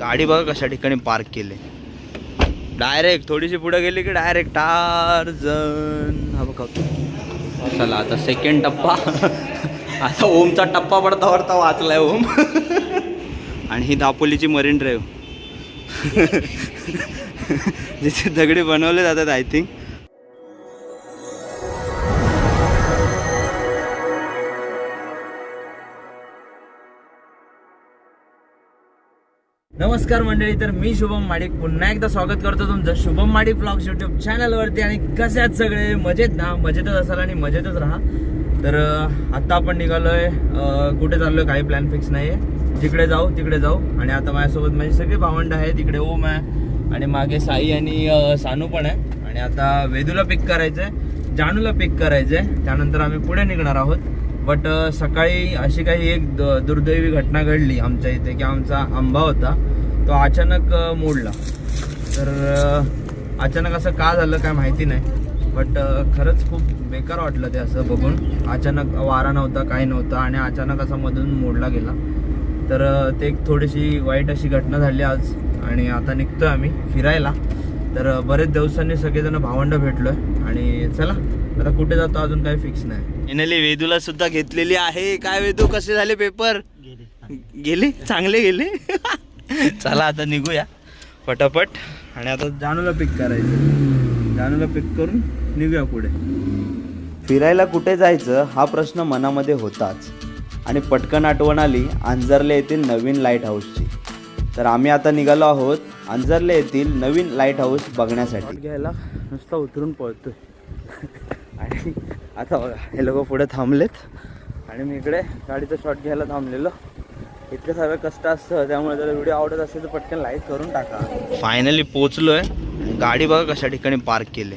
गाडी बघा कशा ठिकाणी पार्क केले. डायरेक्ट थोडीशी पुढे गेली की डायरेक्ट टार्झन हा बघा. चला आता सेकंड टप्पा. आता ओमचा टप्पा पडता वरता वाचलाय ओम. आणि ही दापोलीची मरीन ड्राईव्ह जिथे दगडी बनवले जातात आय थिंक नमस्कार मंडळी तर मी शुभम माडिक. पुन्हा एकदा स्वागत करतो तुमचं शुभम माडिक ब्लॉग्स युट्यूब चॅनलवरती आणि कशात सगळे? मजेत ना? मजेतच असाल आणि मजेतच राहा. तर आत्ता आता आपण निघालोय कुठे चाललोय काही प्लॅन फिक्स नाही आहे जिकडे जाऊ तिकडे जाऊ. आणि आता माझ्यासोबत माझी सगळी भावंड आहे तिकडे ओम आहे आणि मागे साई आणि सानू पण आहे. आणि आता वेदूला पिक करायचंय जानूला पिक करायचंय. त्यानंतर आम्ही पुढे निघणार आहोत. बट सकाळी अशी काही एक द- दुर्दैवी घटना घडली आमच्या इथे की आमचा आंबा होता. तो अचानक मोडला. तर अचानक असं का झालं काय माहिती नाही. बट खरंच खूप बेकार वाटलं ते असं बघून. अचानक वारा नव्हता काही नव्हतं आणि अचानक असा मधून मोडला गेला. तर ते एक थोडीशी वाईट अशी घटना झाली आज आणि आता निघतोय आम्ही फिरायला. तर बरेच दिवसांनी सगळेजण भावंड भेटलोय आणि चला आता कुठे जातो अजून काही फिक्स नाही. फायनली वेदूला सुद्धा घेतलेली आहे. काय वेदू कसे झाले पेपर गेले? चांगले गेले? चला आता निघूया. पटापट. आणि आता जानूला पिक करायचं. जानूला पिक करून निघूया पुढे. फिरायला कुठे जायचं हा प्रश्न मनामध्ये होताच. आणि पटकन आठवण आली अंजरले येथील नवीन लाइट हाऊसची तर आम्ही आता निघालो आहोत अंजरले येथील नवीन लाइट हाऊस बघण्यासाठी घ्यायला नुसता उतरून पळतोय. आणि आता हे लोक पुढे थांबलेत. आणि मी इकडे गाडीचा शॉट घ्यायला थांबलेलो. इतकं सगळं कष्ट असतं त्यामुळे जर व्हिडिओ आवडत असेल तर पटकन लाईक करून टाका. फायनली पोचलोय गाडी बघा कशा ठिकाणी पार्क केली.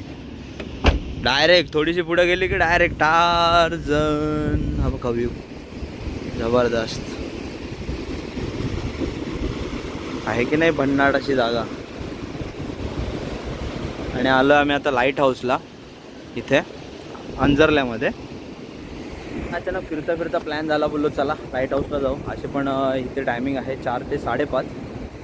डायरेक्ट थोडीशी पुढे गेली की डायरेक्ट टार्झन हा बघा व्यू जबरदस्त. आहे की नाही भन्नाट अशी जागा. आणि आलो आम्ही आता लाइट हाऊसला इथे. अंजरल्यामध्ये. अचानक फिरता फिरता प्लॅन झाला बोललो चला लाइट हाऊसला जाऊ. असे पण इथे टायमिंग आहे चार ते साडेपाच.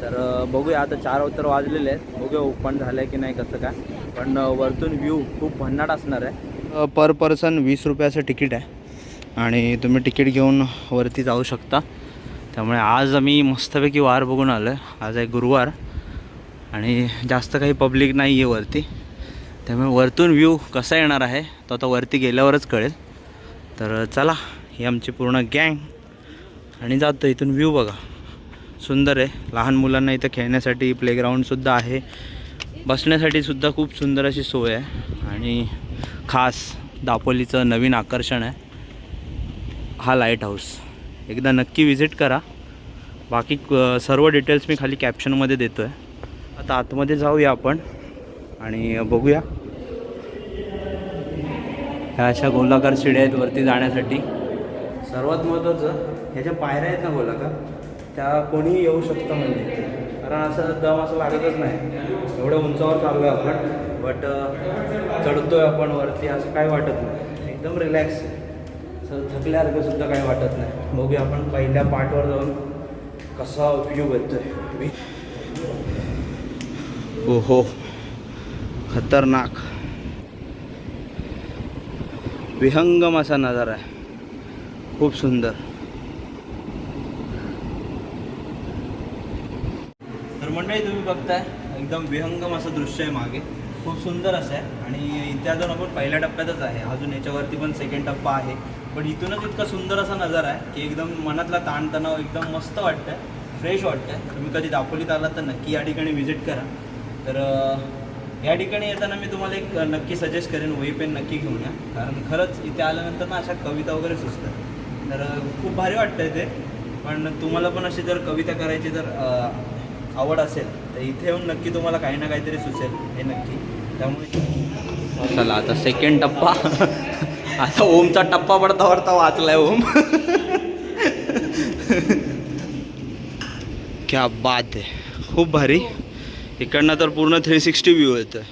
तर बघूया आता चार तर वाजलेले आहेत. बघूया ओपन झालं आहे की नाही कसं काय. पण वरतून व्ह्यू खूप भन्नाट असणार आहे. पर पर्सन वीस रुपयाचं तिकीट आहे. आणि तुम्ही तिकीट घेऊन वरती जाऊ शकता. त्यामुळे आज आम्ही मस्तपैकी वार बघून आलो आहे आज आहे गुरुवार. आणि जास्त काही पब्लिक नाही आहे वरती. त्यामुळे वरतून व्ह्यू कसा येणार आहे तो आता वरती गेल्यावरच कळेल. तर चला ही आमची पूर्ण गँग. आणि जातो इथून व्ह्यू बघा. सुंदर आहे. लहान मुलांना इथं खेळण्यासाठी प्लेग्राऊंडसुद्धा आहे. बसण्यासाठी सुद्धा खूप सुंदर अशी सोय आहे. आणि खास दापोलीचं नवीन आकर्षण आहे. हा लाइट हाऊस एकदा नक्की विजिट करा. बाकी क- सर्व डिटेल्स मी खाली कॅप्शनमध्ये देतो आहे आता आतमध्ये जाऊया आपण आणि बघूया. ह्या अशा गोलाकार शिड्या आहेत वरती जाण्यासाठी. सर्वात महत्त्वाचं ह्याच्या पायऱ्या आहेत ना गोलाकार त्या कोणीही येऊ शकतं म्हणजे. कारण असं दम असं लागतच नाही. एवढ्या उंचावर चाललो आहे आपण बट चढतोय आपण वरती असं काय वाटत नाही. एकदम रिलॅक्स असं थकल्यासारखं सुद्धा काही वाटत नाही. बघूया आपण पहिल्या पार्टवर जाऊन कसा व्ह्यू येतोय ओहो खतरनाक. विहंगम असा नजारा आहे. खूप सुंदर. तर मंडळी तुम्ही बघताय एकदम विहंगम असं दृश्य आहे मागे. खूप सुंदर असं आहे. आणि इथे अजून आपण पहिल्या टप्प्यातच आहे. अजून याच्यावरती पण सेकंड टप्पा आहे. पण इथूनच इतका सुंदर असा नजारा आहे की एकदम मनातला ताणतणाव एकदम मस्त वाटतं फ्रेश वाटतं तुम्ही कधी दापोलीत आलात तर नक्की या ठिकाणी व्हिजिट करा. तर या ठिकाणी येताना मी तुम्हाला एक नक्की सजेस्ट करेन वही पेन नक्की घेऊन या. कारण खरंच इथे आल्यानंतर ना अशा कविता वगैरे सुचतात. तर खूप भारी वाटतं इथे पण तुम्हाला पण अशी जर कविता करायची जर आवड असेल तर इथे येऊन नक्की तुम्हाला काही ना काहीतरी सुचेल हे नक्की. त्यामुळे चला आता सेकंड टप्पा. आता ओमचा टप्पा पडता पडता वाचलाय ओम. क्या बात आहे. खूप भारी. इकडनं तर पूर्ण थ्री सिक्स्टी व्ह्यू येतोय.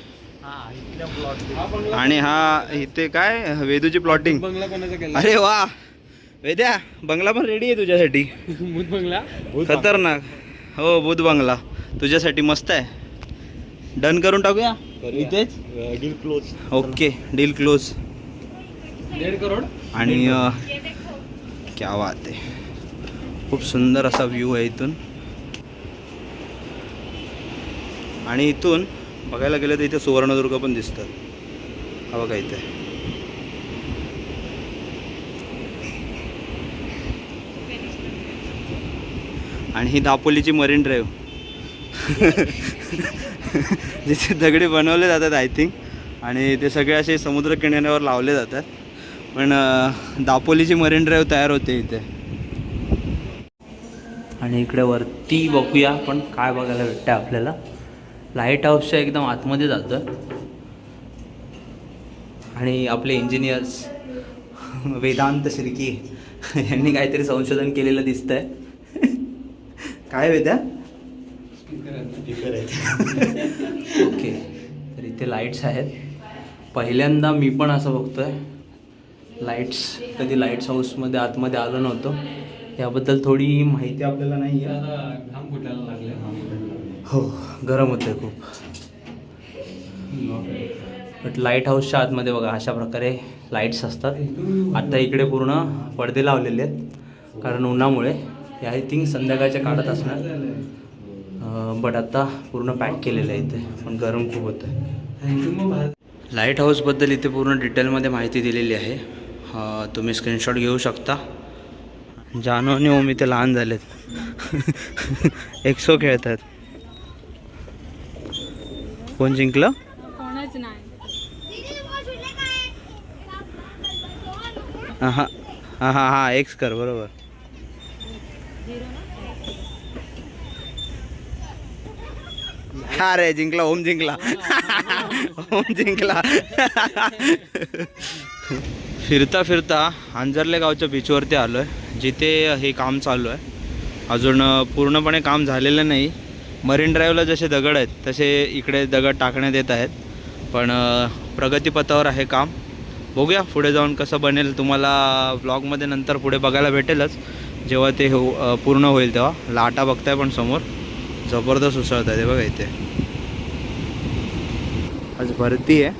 आणि हा इथे काय? वेदूची प्लॉटिंग अरे वा! वेद्या बंगला पण रेडी आहे तुझ्यासाठी. भूत बंगला? खतरनाक. हो बुध बंगला. तुझ्यासाठी मस्त आहे. डन करून टाकूया? इथेच? Deal close okay deal close दीड करोड? आणि क्या बात आहे. खूप सुंदर असा व्ह्यू आहे इथून. आणि इथून बघायला गेलं तर इथे सुवर्णदुर्ग पण दिसतात हा बघा इथे? आणि ही दापोलीची मरीन ड्राईव्ह. जिथे दगडी बनवले जातात आय थिंक आणि ते सगळे असे समुद्र किनाऱ्यावर लावले जातात. पण दापोलीची मरीन ड्राईव्ह तयार होते इथे. आणि इकडे वरती बघूया पण काय बघायला भेटतं आपल्याला. लाइट हाऊसच्या एकदम आतमध्ये जातं. आणि आपले इंजिनियर्स वेदांत शिर्की यांनी काहीतरी संशोधन केलेलं दिसतंय. काय वेद्या? ओके तर इथे लाईट्स आहेत. पहिल्यांदा मी पण असं बघतोय. लाईट्स कधी लाईट्स हाऊसमध्ये आतमध्ये आलो नव्हतो. याबद्दल थोडी माहिती आपल्याला नाही आहे हो गरम होतं आहे खूप बट लाइट हाऊसच्या आतमध्ये बघा अशा प्रकारे लाईट्स असतात. आत्ता इकडे पूर्ण पडदे लावलेले आहेत कारण उन्हामुळे. हे आय थिंक संध्याकाळच्या काढत असणार. बट आत्ता पूर्ण पॅक केलेलं आहे इथे पण गरम खूप होतं आहे लाइट हाऊसबद्दल इथे पूर्ण डिटेलमध्ये माहिती दिलेली आहे. तुम्ही स्क्रीनशॉट घेऊ शकता. जानू आणि ओम इथे लहान झालेत. एक्सो खेळतात कोण जिंकलं? कोणच नाही. हां हां. हां हां हां एक्स कर बरोबर. हा रे जिंकला ओम जिंकला. ओम जिंकला. फिरता फिरता अंजरले गावच्या बीचवरती आलो आहे जिथे हे काम चालू आहे. अजून पूर्णपणे काम झालेलं नाही. मरीन ड्राईव्हला जसे दगड आहेत तसे इकडे दगड टाकण्यात येत आहेत. पण प्रगतीपथावर आहे काम. बघूया पुढे जाऊन कसं बनेल. तुम्हाला ब्लॉगमध्ये नंतर पुढे बघायला भेटेलच. जेव्हा ते हो पूर्ण होईल तेव्हा. लाटा बघताय पण समोर. जबरदस्त उसळत आहे ते बघा इथे. आज भरती आहे.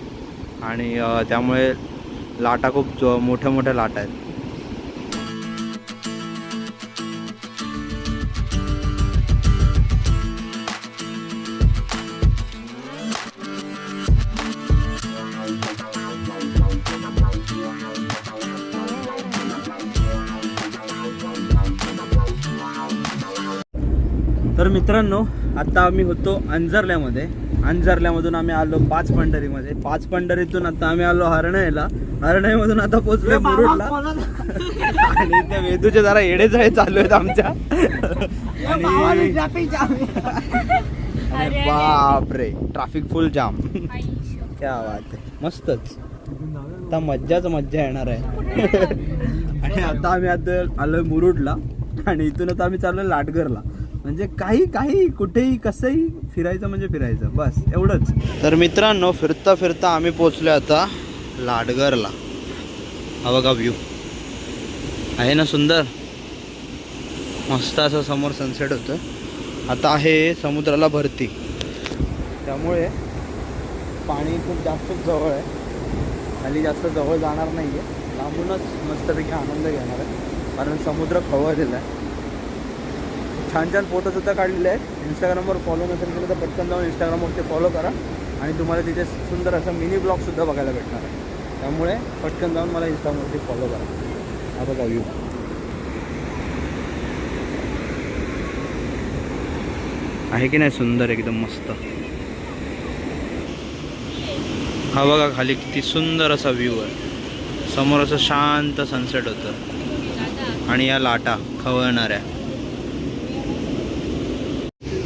आणि त्यामुळे लाटा खूप मोठ्या मोठ्या लाटा आहेत. तर मित्रांनो आता आम्ही होतो अंजरल्यामध्ये. अंजरल्यामधून आम्ही आलो पाच पंढरीमध्ये पाच पंढरीतून आता आम्ही आलो हरणयला हरणयमधून आता पोहोचलो मुरुडला. आणि त्या वेदूचे जरा येडेचळे चालू आहेत आमच्या. आणि अरे बापरे ट्रॅफिक फुल जाम क्या बात आहे. मस्तच. आता मज्जाच मज्जा येणार आहे. आणि आता आम्ही आता आलोय मुरुडला. आणि इथून आता आम्ही चाललोय लाटगरला म्हणजे काही काही कुठेही कसंही फिरायचं म्हणजे फिरायचं. बस एवढंच. तर मित्रांनो फिरता फिरता आम्ही पोचलो आता लाडगरला. हा बघा व्ह्यू आहे ना सुंदर? मस्त असं समोर सनसेट होतं. आता आहे समुद्राला भरती. त्यामुळे पाणी खूप जास्तच जवळ आहे. खाली जास्त जवळ जाणार नाही आहे लांबूनच मस्तपैकी आनंद घेणार आहे. कारण समुद्र खवळलेला आहे छान छान फोटोसुद्धा काढलेले आहेत. इंस्टाग्रामवर फॉलो नसेल केलं तर पटकन जाऊन इंस्टाग्रामवर ते फॉलो करा. आणि तुम्हाला तिथे सुंदर असं मिनी ब्लॉगसुद्धा बघायला भेटणार आहे. त्यामुळे पटकन जाऊन मला इंस्टाग्रामवरती फॉलो करा. हा बघा व्यू आहे की नाही सुंदर एकदम मस्त. हा बघा खाली किती सुंदर असा व्ह्यू आहे. समोर असं शांत सनसेट होतं. आणि या लाटा खवळणाऱ्या.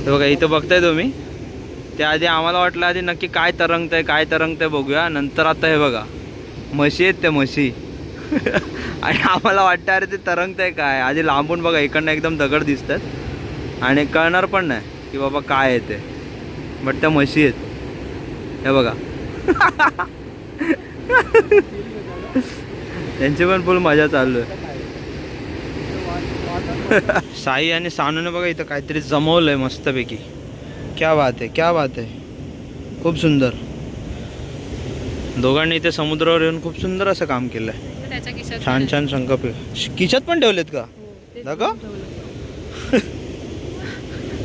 तर बघा इथं बघताय तुम्ही? त्याआधी आम्हाला वाटलं आधी नक्की काय तरंगतंय काय तरंगतंय बघूया. नंतर आता हे बघा म्हशी आहेत त्या म्हशी. आणि आम्हाला वाटतं अरे ते तरंगतंय काय? आधी लांबून बघा इकडनं एकदम दगड दिसतात. आणि कळणार पण नाही की बाबा काय आहे ते. बट त्या म्हशी आहेत. हे बघा. त्यांची पण फुल मजा चालू आहे. साई आणि सानूने बघा इथं काहीतरी जमवलंय मस्तपैकी. क्या बात आहे क्या बात आहे. खूप सुंदर. दोघांनी इथे समुद्रावर येऊन खूप सुंदर असं काम केलंय. छान छान शंख किशात पण ठेवलेत का? हो, दाखव.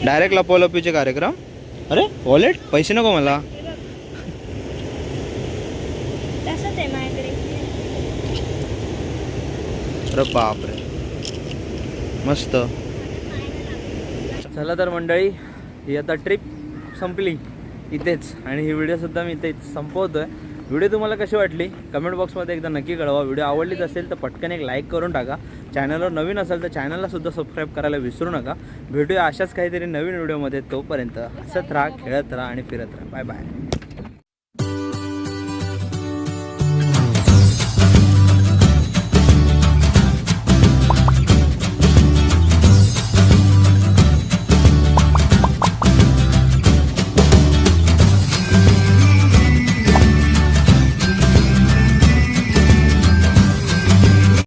डायरेक्ट लपवलपीचे कार्यक्रम. अरे वॉलेट पैसे नको मला. अरे बापरे. मस्त. चला तर मंडळी ही आता ट्रिप संपली इथेच. आणि ही व्हिडिओसुद्धा मी इथेच संपवतोय. व्हिडिओ तुम्हाला कशी वाटली? कमेंट बॉक्समध्ये एकदा नक्की कळवा. व्हिडिओ आवडलीच असेल तर पटकन एक लाईक करून टाका. चॅनलवर नवीन असेल तर चॅनललासुद्धा सबस्क्राईब करायला विसरू नका. भेटूया अशाच काहीतरी नवीन व्हिडिओमध्ये तोपर्यंत हसत राहा खेळत राहा आणि फिरत राहा. Bye bye